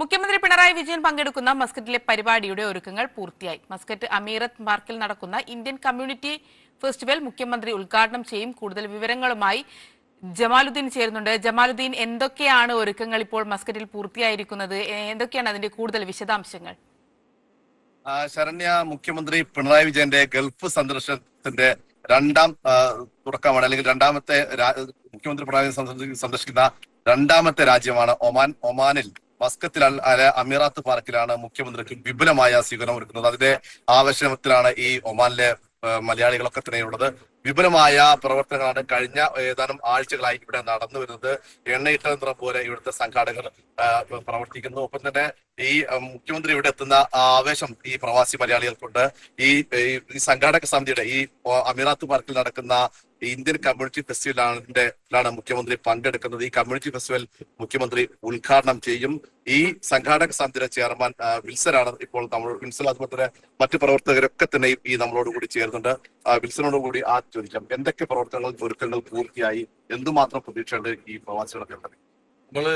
മുഖ്യമന്ത്രി പിണറായി വിജയൻ പങ്കെടുക്കുന്ന മസ്കറ്റിലെ പരിപാടിയുടെ ഒരുക്കങ്ങൾ പൂർത്തിയായി. മസ്കറ്റ് അമീറത്ത് പാർക്കിൽ നടക്കുന്ന ഇന്ത്യൻ കമ്മ്യൂണിറ്റി ഫെസ്റ്റിവൽ മുഖ്യമന്ത്രി ഉദ്ഘാടനം ചെയ്യും. കൂടുതൽ വിവരങ്ങളുമായി ജമാലുദ്ദീൻ ചേരുന്നുണ്ട്. ജമാലുദ്ദീൻ എന്തൊക്കെയാണ് ഒരുക്കങ്ങൾ ഇപ്പോൾ മസ്കറ്റിൽ പൂർത്തിയായിരിക്കുന്നത്? എന്തൊക്കെയാണ് അതിന്റെ കൂടുതൽ വിശദാംശങ്ങൾ? ശരണ്യ മുഖ്യമന്ത്രി പിണറായി വിജയന്റെ ഗൾഫ് സന്ദർശനത്തിന്റെ രണ്ടാം തുടക്കമാണ്. അല്ലെങ്കിൽ രണ്ടാമത്തെ മുഖ്യമന്ത്രി പിണറായി സന്ദർശിക്കുന്ന രണ്ടാമത്തെ രാജ്യമാണ് ഒമാൻ. ഒമാനിൽ മസ്കത്തിൽ അമീറാത്ത് പാർക്കിലാണ് മുഖ്യമന്ത്രിക്ക് വിപുലമായ സ്വീകരണം ഒരുക്കുന്നത്. അതിന്റെ ആവശ്യത്തിലാണ് ഈ ഒമാനിലെ മലയാളികളൊക്കെ തന്നെയുള്ളത് വിപുലമായ പ്രവർത്തനങ്ങളാണ് കഴിഞ്ഞ ഏതാനും ആഴ്ചകളായി ഇവിടെ നടന്നു വരുന്നത്. എണ്ണയിട്ട പോലെ ഇവിടുത്തെ സംഘാടകർ പ്രവർത്തിക്കുന്നു. ഒപ്പം തന്നെ ഈ മുഖ്യമന്ത്രി ഇവിടെ എത്തുന്ന ആവേശം ഈ പ്രവാസി മലയാളികൾക്കുണ്ട്. ഈ ഈ- സംഘാടക സമിതിയുടെ ഈ അമിറാത്ത് പാർക്കിൽ നടക്കുന്ന ഇന്ത്യൻ കമ്മ്യൂണിറ്റി ഫെസ്റ്റിവലിന്റെ ആണ് മുഖ്യമന്ത്രി പങ്കെടുക്കുന്നത്. ഈ കമ്മ്യൂണിറ്റി ഫെസ്റ്റിവൽ മുഖ്യമന്ത്രി ഉദ്ഘാടനം ചെയ്യും. ഈ സംഘാടക സമിതിയുടെ ചെയർമാൻ വിൽസനാണ് ഇപ്പോൾ നമ്മൾ വിൽസൺ അതുപോലെ തന്നെ മറ്റു പ്രവർത്തകരൊക്കെ തന്നെ ഈ നമ്മളോട് കൂടി ചേരുന്നുണ്ട്. വിൽസനോട് കൂടി ആ ചോദിക്കാം. എന്തൊക്കെ പ്രവർത്തനങ്ങൾ ഒരുക്കങ്ങൾ പൂർത്തിയായി? എന്തുമാത്രം പ്രതീക്ഷയുണ്ട് ഈ പ്രവാസികളൊക്കെ നമ്മൾ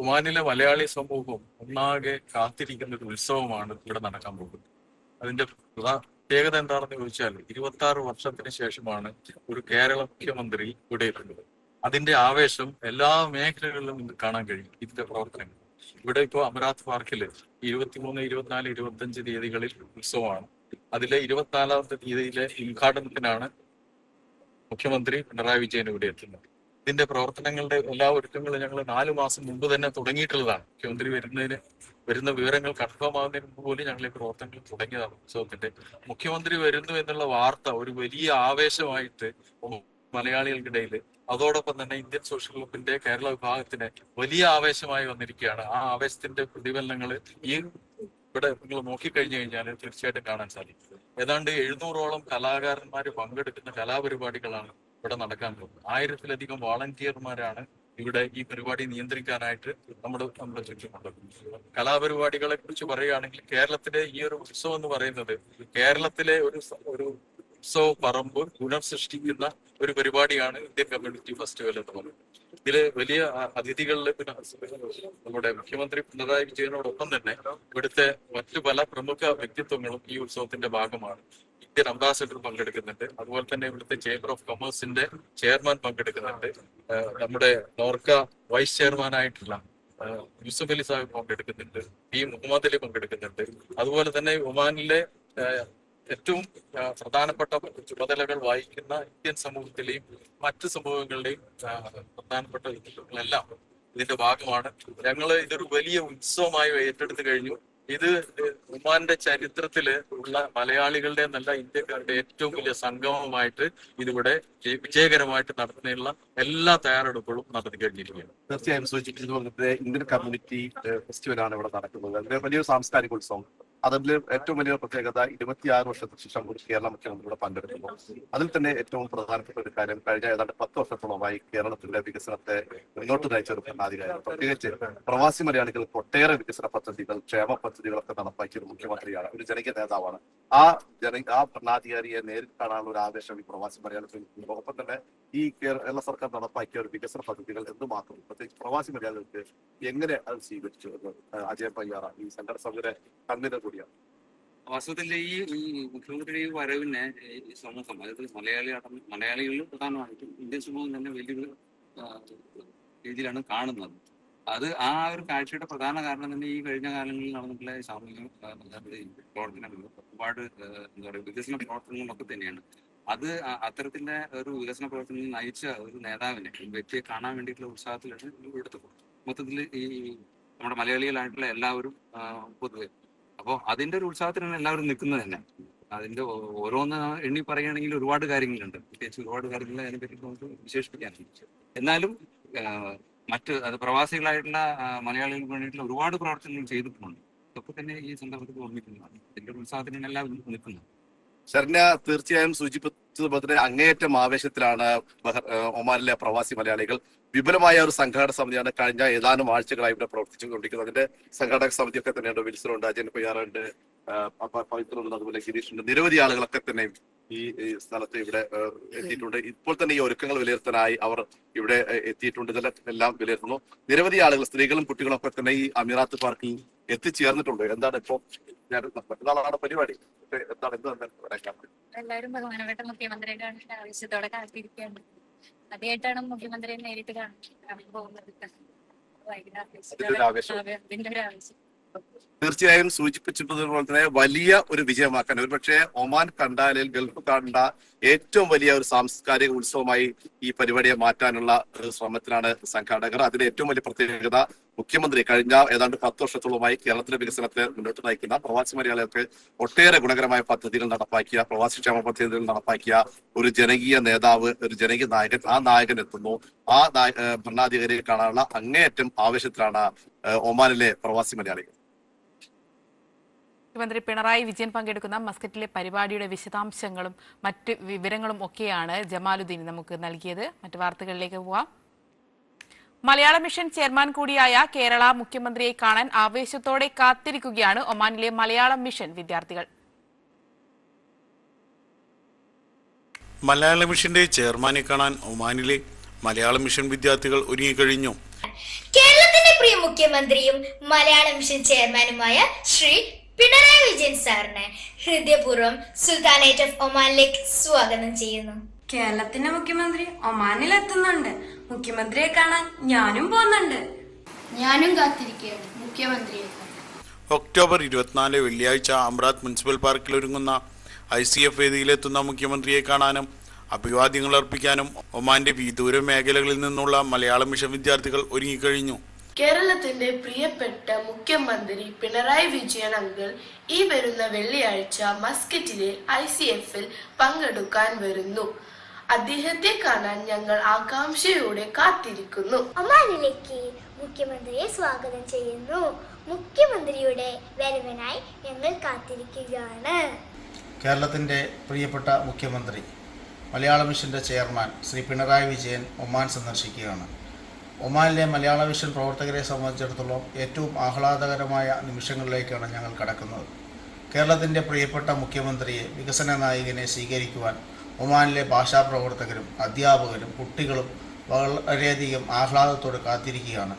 ഒമാനിലെ മലയാളി സമൂഹം ഒന്നാകെ കാത്തിരിക്കുന്ന ഒരു ഉത്സവമാണ് ഇവിടെ നടക്കാൻ പോകുന്നത്. അതിന്റെ പ്രത്യേകത എന്താണെന്ന് ചോദിച്ചാൽ ഇരുപത്തി ആറ് വർഷത്തിന് ശേഷമാണ് ഒരു കേരള മുഖ്യമന്ത്രി ഇവിടെ എത്തുന്നത്. അതിന്റെ ആവേശം എല്ലാ മേഖലകളിലും കാണാൻ കഴിയും ഇതിന്റെ പ്രവർത്തനങ്ങൾ. ഇവിടെ ഇപ്പോൾ അമരാത് പാർക്കിൽ ഇരുപത്തിമൂന്ന് ഇരുപത്തിനാല് ഇരുപത്തഞ്ച് തീയതികളിൽ ഉത്സവമാണ്. അതിലെ ഇരുപത്തിനാലാമത്തെ തീയതിയിലെ ഉദ്ഘാടനത്തിനാണ് മുഖ്യമന്ത്രി പിണറായി വിജയൻ ഇവിടെ എത്തുന്നത് ഇതിന്റെ പ്രവർത്തനങ്ങളുടെ എല്ലാ ഒരുക്കങ്ങളും ഞങ്ങൾ നാലു മാസം മുമ്പ് തന്നെ തുടങ്ങിയിട്ടുള്ളതാണ്. മുഖ്യമന്ത്രി വരുന്നതിന് വരുന്ന വിവരങ്ങൾ കൺഫേം ആവുന്നതിന് മുമ്പ് പോലും ഞങ്ങൾ ഈ പ്രവർത്തനങ്ങൾ തുടങ്ങിയതാണ് ഉത്സവത്തിന്റെ. മുഖ്യമന്ത്രി വരുന്നു എന്നുള്ള വാർത്ത ഒരു വലിയ ആവേശമായിട്ട് മലയാളികൾക്കിടയിൽ അതോടൊപ്പം തന്നെ ഇന്ത്യൻ സോഷ്യൽ ഗ്രൂപ്പിന്റെ കേരള വിഭാഗത്തിന് വലിയ ആവേശമായി വന്നിരിക്കുകയാണ്. ആ ആവേശത്തിന്റെ പ്രതിഫലനങ്ങൾ ഈ ഇവിടെ നിങ്ങൾ നോക്കിക്കഴിഞ്ഞു കഴിഞ്ഞാൽ തീർച്ചയായിട്ടും കാണാൻ സാധിക്കും. ഏതാണ്ട് എഴുന്നൂറോളം കലാകാരന്മാർ പങ്കെടുക്കുന്ന കലാപരിപാടികളാണ് ഇവിടെ നടക്കാൻ പോകുന്നത്. ആയിരത്തിലധികം വോളണ്ടിയർമാരാണ് ഇവിടെ ഈ പരിപാടി നിയന്ത്രിക്കാനായിട്ട് നമ്മുടെ നമ്മുടെ ചുറ്റുമുള്ളത്. കലാപരിപാടികളെ കുറിച്ച് പറയുകയാണെങ്കിൽ കേരളത്തിലെ ഈ ഒരു ഉത്സവം എന്ന് പറയുന്നത് കേരളത്തിലെ ഒരു ഒരു ഉത്സവ പറമ്പ് പുനർസൃഷ്ടിക്കുന്ന ഒരു പരിപാടിയാണ് ഇന്ത്യൻ കമ്മ്യൂണിറ്റി ഫെസ്റ്റിവൽ എന്ന് പറയുന്നത്. ഇതിൽ വലിയ അതിഥികളിൽ പിന്നെ നമ്മുടെ മുഖ്യമന്ത്രി പിണറായി വിജയനോടൊപ്പം തന്നെ ഇവിടുത്തെ മറ്റു പല പ്രമുഖ വ്യക്തിത്വങ്ങളും ഈ ഉത്സവത്തിന്റെ ഭാഗമാണ്. ഇന്ത്യൻ അംബാസഡർ പങ്കെടുക്കുന്നുണ്ട്. അതുപോലെ തന്നെ ഇവിടുത്തെ ചേംബർ ഓഫ് കൊമേഴ്സിന്റെ ചെയർമാൻ പങ്കെടുക്കുന്നുണ്ട്. നമ്മുടെ നോർക്ക വൈസ് ചെയർമാൻ ആയിട്ടുള്ള യൂസുഫ് അലി സാഹിബ് പങ്കെടുക്കുന്നുണ്ട്. പി മുഹമ്മദ് അലി പങ്കെടുക്കുന്നുണ്ട്. അതുപോലെ തന്നെ ഒമാനിലെ ഏറ്റവും പ്രധാനപ്പെട്ട ചുമതലകൾ വഹിക്കുന്ന ഇന്ത്യൻ സമൂഹത്തിലെയും മറ്റ് സമൂഹങ്ങളുടെയും പ്രധാനപ്പെട്ട വ്യക്തിത്വങ്ങളെല്ലാം ഇതിന്റെ ഭാഗമാണ്. ഞങ്ങൾ ഇതൊരു വലിയ ഉത്സവമായി ഏറ്റെടുത്തു കഴിഞ്ഞു. ഇത് ഒമാന്റെ ചരിത്രത്തിൽ ഉള്ള മലയാളികളുടെ നല്ല ഇന്ത്യക്കാരുടെ ഏറ്റവും വലിയ സംഗമമായിട്ട് ഇതിവിടെ ജയ- വിജയകരമായിട്ട് നടത്തുന്നതിനുള്ള എല്ലാ തയ്യാറെടുപ്പുകളും നടത്തി കഴിഞ്ഞിരിക്കുകയാണ്. തീർച്ചയായും സൂചിപ്പിച്ചതുപോലെ ഇന്ത്യൻ കമ്മ്യൂണിറ്റി ഫെസ്റ്റിവൽ ആണ് ഇവിടെ നടക്കുന്നത്. വലിയൊരു സാംസ്കാരിക ഉത്സവം അതിൽ ഏറ്റവും വലിയ പ്രത്യേകത ഇരുപത്തിയാറ് വർഷത്തിന് ശേഷം ഒരു കേരള മുഖ്യമന്ത്രിയുടെ പങ്കെടുക്കുന്നു അതിൽ തന്നെ ഏറ്റവും പ്രധാനപ്പെട്ട ഒരു കാര്യം കഴിഞ്ഞ ഏതാണ്ട് പത്ത് വർഷത്തോളമായി കേരളത്തിന്റെ വികസനത്തെ മുന്നോട്ട് നയിച്ച ഒരു ഭരണാധികാരി പ്രത്യേകിച്ച് പ്രവാസി മലയാളികൾക്ക് ഒട്ടേറെ വികസന പദ്ധതികൾ ക്ഷേമ പദ്ധതികളൊക്കെ നടപ്പാക്കിയ ഒരു മുഖ്യമന്ത്രിയാണ് ഒരു ജനകീയ നേതാവാണ് ആ ജന ആ ഭരണാധികാരിയെ നേരിൽ കാണാനുള്ള ഒരു ആവേശം ഈ പ്രവാസി മലയാളികൾക്ക് ഒപ്പം തന്നെ ഈ കേരള സർക്കാർ നടപ്പാക്കിയ ഒരു വികസന പദ്ധതികൾ എന്തുമാത്രം പ്രത്യേകിച്ച് പ്രവാസി മലയാളികൾക്ക് എങ്ങനെ അത് സ്വീകരിച്ചു എന്ന് അജയ് പയ്യാറ ഈ സംഘടന സമിതിയുടെ കണ്ണിന് കൂടിയാണ്. വാസ്തവത്തിൽ ഈ ഈ മുഖ്യമന്ത്രിയുടെ ഈ വരവിനെ ഈ സമൂഹം അതായത് മലയാളി അടം മലയാളികളിൽ പ്രധാനമായിട്ടും ഇന്ത്യൻ സമൂഹം തന്നെ വലിയൊരു രീതിയിലാണ് കാണുന്നത്. അത് ആ ഒരു കാഴ്ചയുടെ പ്രധാന കാരണം തന്നെ ഈ കഴിഞ്ഞ കാലങ്ങളിൽ നടന്നിട്ടുള്ള സാമൂഹിക പ്രവർത്തനങ്ങൾ ഒരുപാട് എന്താ പറയുക വികസന പ്രവർത്തനങ്ങളൊക്കെ തന്നെയാണ്. അത് അത്തരത്തിലെ ഒരു വികസന പ്രവർത്തനങ്ങൾ നയിച്ച ഒരു നേതാവിനെ വ്യക്തിയെ കാണാൻ വേണ്ടിയിട്ടുള്ള ഉത്സാഹത്തിലാണ് ഇവിടുത്തെ മൊത്തത്തിൽ ഈ നമ്മുടെ മലയാളികളായിട്ടുള്ള എല്ലാവരും പൊതുവെ. അപ്പോൾ അതിന്റെ ഒരു ഉത്സാഹത്തിനാണ് എല്ലാവരും നിൽക്കുന്നത് തന്നെ. അതിന്റെ ഓരോന്ന് എണ്ണി പറയുകയാണെങ്കിൽ ഒരുപാട് കാര്യങ്ങളുണ്ട്. പ്രത്യേകിച്ച് ഒരുപാട് കാര്യങ്ങൾ അതിനെപ്പറ്റി നമുക്ക് വിശേഷിപ്പിക്കാനുണ്ട് എന്നാലും മറ്റ് അത് പ്രവാസികളായിട്ടുള്ള മലയാളികൾക്ക് വേണ്ടിയിട്ടുള്ള ഒരുപാട് പ്രവർത്തനങ്ങൾ ചെയ്തിട്ടുണ്ട്. ഇതൊക്കെ തന്നെ ഈ സന്ദർഭത്തിൽ ഓർമ്മിക്കുന്നതാണ് ഇതിന്റെ നിൽക്കുന്നത് ശരണ്യ തീർച്ചയായും സൂചിപ്പിച്ചതുപോലെ അങ്ങേയറ്റം ആവേശത്തിലാണ് ഒമാനിലെ പ്രവാസി മലയാളികൾ. വിപുലമായ ഒരു സംഘാടക സമിതിയാണ് കഴിഞ്ഞ ഏതാനും ആഴ്ചകളായി ഇവിടെ പ്രവർത്തിച്ചുകൊണ്ടിരിക്കുന്നത്. അതിന്റെ സംഘാടക സമിതിയൊക്കെ തന്നെയുണ്ട്. വിൽസറുണ്ട് അജയൻ പയ്യാറുണ്ട് പവിത്രമുണ്ട് അതുപോലെ ഗിരീഷുണ്ട്. നിരവധി ആളുകളൊക്കെ തന്നെ ഈ സ്ഥലത്ത് ഇവിടെ എത്തിയിട്ടുണ്ട്. ഇപ്പോൾ തന്നെ ഈ ഒരുക്കങ്ങൾ വിലയിരുത്താനായി അവർ ഇവിടെ എത്തിയിട്ടുണ്ട്. ഇതെല്ലാം എല്ലാം വിലയിരുത്തുന്നു. നിരവധി ആളുകൾ സ്ത്രീകളും കുട്ടികളും ഒക്കെ തന്നെ ഈ അമീറാത്ത് പാർക്കിൽ എത്തിച്ചേർന്നിട്ടുണ്ട്. എന്താണ് ഇപ്പോ ഞാൻ മറ്റന്നാളാണ് പരിപാടി. എന്താണ് എന്ത് എല്ലാവരും ബഹുമാനപ്പെട്ട മുഖ്യമന്ത്രിയെ കാണേണ്ട ആവശ്യത്തോടെ കാത്തിരിക്കുകയാണ്. ആദ്യമായിട്ടാണ് മുഖ്യമന്ത്രിയെ നേരിട്ട് കാണാൻ പോകുന്നത്. ഭയങ്കര ആവേശം. തീർച്ചയായും സൂചിപ്പിച്ചതുപോലെ തന്നെ വലിയ ഒരു വിജയമാക്കാൻ. ഒരുപക്ഷെ ഒമാൻ കണ്ടാലിൽ ഗൾഫ് കണ്ട ഏറ്റവും വലിയ ഒരു സാംസ്കാരിക ഉത്സവമായി ഈ പരിപാടിയെ മാറ്റാനുള്ള ശ്രമത്തിലാണ് സംഘാടകർ. അതിന്റെ ഏറ്റവും വലിയ പ്രത്യേകത മുഖ്യമന്ത്രി കഴിഞ്ഞ ഏതാണ്ട് പത്ത് വർഷത്തോളമായി കേരളത്തിലെ വികസനത്തെ മുന്നോട്ട് നയിക്കുന്ന പ്രവാസി മലയാളികൾക്ക് ഒട്ടേറെ ഗുണകരമായ പദ്ധതികൾ നടപ്പാക്കിയ പ്രവാസി ക്ഷേമ പദ്ധതികൾ നടപ്പാക്കിയ ഒരു ജനകീയ നേതാവ് ഒരു ജനകീയ നായകൻ ആ നായകൻ എത്തുന്നു. ആ ഭരണാധികാരിയെ കാണാനുള്ള അങ്ങേയറ്റം ആവശ്യത്തിലാണ് ഒമാനിലെ പ്രവാസി മലയാളികൾ. മുഖ്യമന്ത്രി പിണറായി വിജയൻ പങ്കെടുക്കുന്ന മസ്കറ്റിലെ പരിപാടിയുടെ വിശദാംശങ്ങളും മറ്റ് വിവരങ്ങളും ഒക്കെയാണ് ജമാലുദ്ദീൻ നമുക്ക് നൽകിയത്. മറ്റു വാർത്തകളിലേക്ക് പോവാം. മലയാള മിഷൻ ചെയർമാൻ കൂടിയായ കേരള മുഖ്യമന്ത്രിയെ കാണാൻ ആവേശത്തോടെ കാത്തിരിക്കുകയാണ് ഒമാനിലെ മലയാളം മിഷൻ വിദ്യാർത്ഥികൾ. മലയാള മിഷന്റെ ചെയർമാനെ കാണാൻ ഒമാനിലെ മലയാള മിഷൻ വിദ്യാർത്ഥികൾ ഒരുങ്ങിക്കഴിഞ്ഞു. കേരളത്തിന്റെ പ്രിയ മുഖ്യമന്ത്രിയും മലയാള മിഷൻ ചെയർമാനുമായ ശ്രീ പിണറായി വിജയൻ സാറിനെ ഹൃദയപൂർവം സുൽത്താനേറ്റ് ഓഫ് ഒമാനിലേക്ക് സ്വാഗതം ചെയ്യുന്നു. കേരളത്തിന്റെ മുഖ്യമന്ത്രി ഒമാനിൽ എത്തുന്നുണ്ട്. മുഖ്യമന്ത്രിയെ കാണാൻ ഞാനും പോകുന്നുണ്ട്. ഞാനും കാത്തിരിക്കുകയാണ്. മുഖ്യമന്ത്രിയെ ഒക്ടോബർ ഇരുപത്തിനാല് വെള്ളിയാഴ്ച അമ്രാത് മുനിസിപ്പൽ പാർക്കിൽ ഒരുങ്ങുന്ന ഐ സി എഫ് വേദിയിലെത്തുന്ന മുഖ്യമന്ത്രിയെ കാണാനും അഭിവാദ്യങ്ങൾ അർപ്പിക്കാനും ഒമാന്റെ വിദൂര മേഖലകളിൽ നിന്നുള്ള മലയാളം മിഷൻ വിദ്യാർത്ഥികൾ ഒരുങ്ങിക്കഴിഞ്ഞു. കേരളത്തിന്റെ പ്രിയപ്പെട്ട മുഖ്യമന്ത്രി പിണറായി വിജയൻ അങ്കിൾ ഈ വരുന്ന വെള്ളിയാഴ്ച മസ്കറ്റിലെ ഐ സി എഫിൽ പങ്കെടുക്കാൻ വരുന്നു. അദ്ദേഹത്തെ കാണാൻ ഞങ്ങൾ ആകാംക്ഷയോടെ കാത്തിരിക്കുന്നു. അമാനിലേക്ക് മുഖ്യമന്ത്രിയെ സ്വാഗതം ചെയ്യുന്നു. മുഖ്യമന്ത്രിയുടെ വരവിനായി ഞങ്ങൾ കാത്തിരിക്കുകയാണ്. കേരളത്തിന്റെ പ്രിയപ്പെട്ട മുഖ്യമന്ത്രി മലയാള മിഷന്റെ ചെയർമാൻ ശ്രീ പിണറായി വിജയൻ ഒമാൻ സന്ദർശിക്കുകയാണ്. ഒമാനിലെ മലയാള വിഷൻ പ്രവർത്തകരെ സംബന്ധിച്ചിടത്തോളം ഏറ്റവും ആഹ്ലാദകരമായ നിമിഷങ്ങളിലേക്കാണ് ഞങ്ങൾ കടക്കുന്നത്. കേരളത്തിന്റെ പ്രിയപ്പെട്ട മുഖ്യമന്ത്രിയെ വികസന നായകനെ സ്വീകരിക്കുവാൻ ഒമാനിലെ ഭാഷാ പ്രവർത്തകരും അധ്യാപകരും കുട്ടികളും വളരെയധികം ആഹ്ലാദത്തോടെ കാത്തിരിക്കുകയാണ്.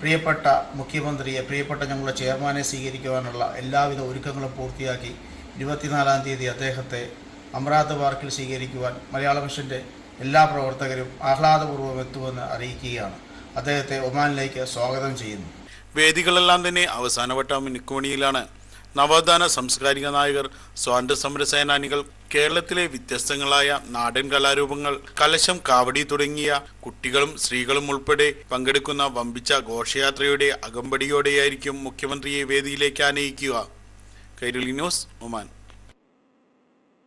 പ്രിയപ്പെട്ട മുഖ്യമന്ത്രിയെ പ്രിയപ്പെട്ട ഞങ്ങളുടെ ചെയർമാനെ സ്വീകരിക്കുവാനുള്ള എല്ലാവിധ ഒരുക്കങ്ങളും പൂർത്തിയാക്കി ഇരുപത്തിനാലാം തീയതി അദ്ദേഹത്തെ അമറാത്ത് പാർക്കിൽ സ്വീകരിക്കുവാൻ മലയാള മിഷന്റെ എല്ലാ പ്രവർത്തകരും ആഹ്ലാദപൂർവം എത്തുമെന്ന് അറിയിക്കുകയാണ്. അദ്ദേഹത്തെ ഒമാനിലേക്ക് സ്വാഗതം ചെയ്യുന്നു. വേദികളെല്ലാം തന്നെ അവസാനവട്ട മിനുക്കുമണിയിലാണ് നവോത്ഥാന സാംസ്കാരിക നായകർ സ്വാതന്ത്ര്യ സമര സേനാനികൾ കേരളത്തിലെ വ്യത്യസ്തങ്ങളായ നാടൻ കലാരൂപങ്ങൾ കലശം കാവടി തുടങ്ങിയ കുട്ടികളും സ്ത്രീകളും ഉൾപ്പെടെ പങ്കെടുക്കുന്ന വമ്പിച്ച ഘോഷയാത്രയുടെ അകമ്പടിയോടെയായിരിക്കും മുഖ്യമന്ത്രിയെ വേദിയിലേക്ക് ആനയിക്കുക. Kairali news Oman.